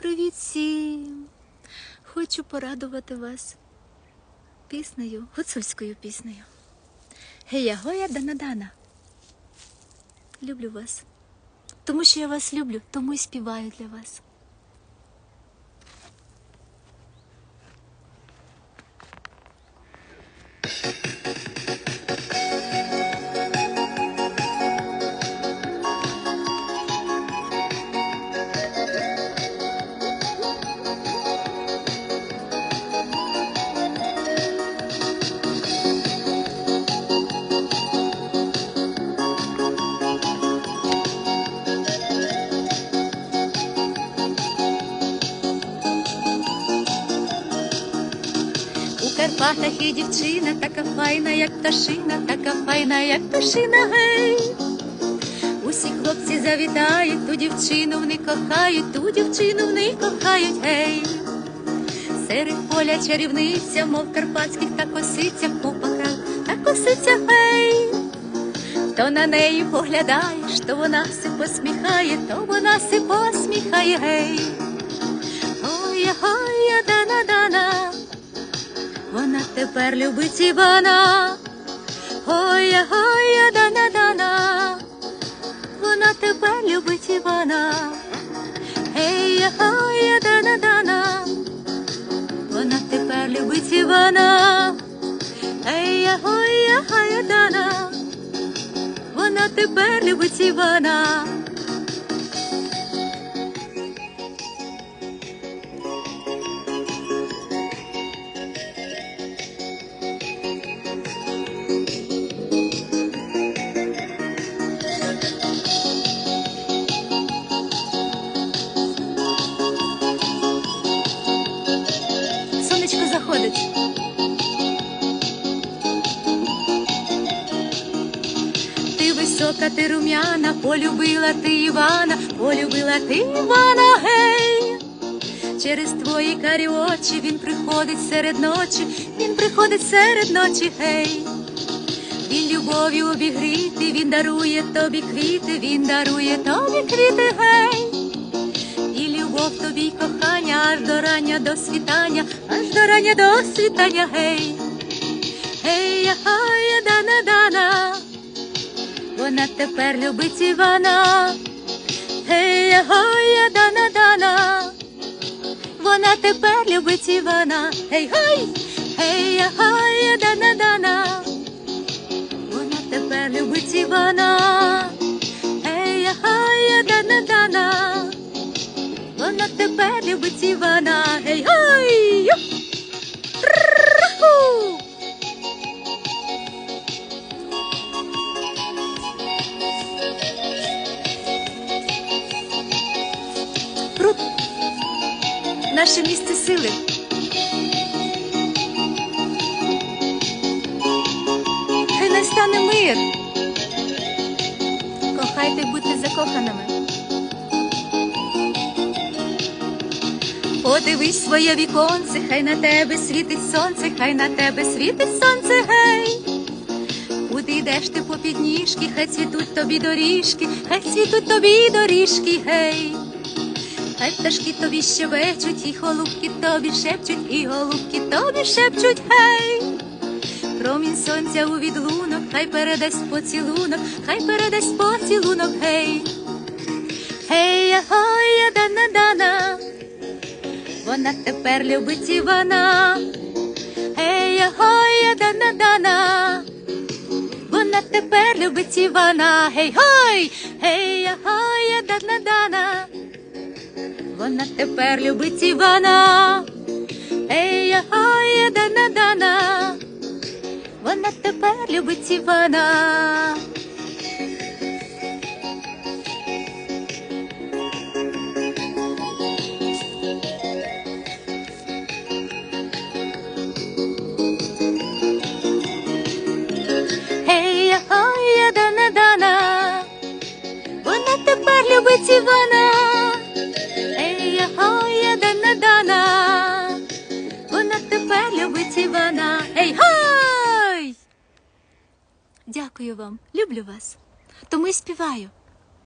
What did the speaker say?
Привіт всім! Хочу порадувати вас піснею, гуцульською піснею. Гея-гоя Данадана. Люблю вас, тому що я вас люблю, тому й співаю для вас. Карпатах і дівчина, така файна, як пташина, така файна, як пташина, гей. Усі хлопці завітають, ту дівчину вони кохають, ту дівчину вони кохають, гей. Серед поля чарівниця, мов карпатських та косиця в попахах, та косиця, гей. То на неї поглядаєш, то вона си посміхає, то вона си посміхає, гей. тепер любить Івана. Ой, ой, дана дана, вона тепер любить Івана. Ей, ой, дана дана, вона тепер любить Івана. Ей, ой, ой, дана, вона тепер любить Івана. Ти висока, ти рум'яна, полюбила ти Івана, полюбила ти Івана, гей, через твої карі очі він приходить серед ночі, він приходить серед ночі, гей. Він любов'ю обігріти, він дарує тобі квіти, він дарує тобі квіти, гей. до світання, аж до рання до світання, гей, гей, гай, дана дана, вона тепер любить Івана, гей, гая дана дана, вона тепер любить Івана, гей, гай, гей, хая дана дана, вона тепер любить Івана. тебе любить і вона. Гей, ой! Наше місце сили. Хай настане мир. Кохайте бути закоханими. Подивись своє віконце, хай на тебе світить сонце, хай на тебе світить сонце, гей. Куди йдеш ти по підніжки, хай цвітуть тобі доріжки, хай цвітуть тобі доріжки, гей. Хай пташки тобі щебечуть, і голубки тобі шепчуть, і голубки тобі шепчуть, гей. Промінь сонця у відлунок, хай передасть поцілунок, хай передасть поцілунок, гей. Гей, агой, дана дана, вона тепер любить Івана. Гей, агой, дана дана, вона тепер любить Івана. Гей, гой, гей, агой, дана дана, вона тепер любить Івана. Гей, агой, дана дана, вона тепер любить Івана. Вона тепер любить Івана. ей ой, дана дана, вона тепер любить Івана. Ей гой! Дякую вам, люблю вас. Тому й співаю.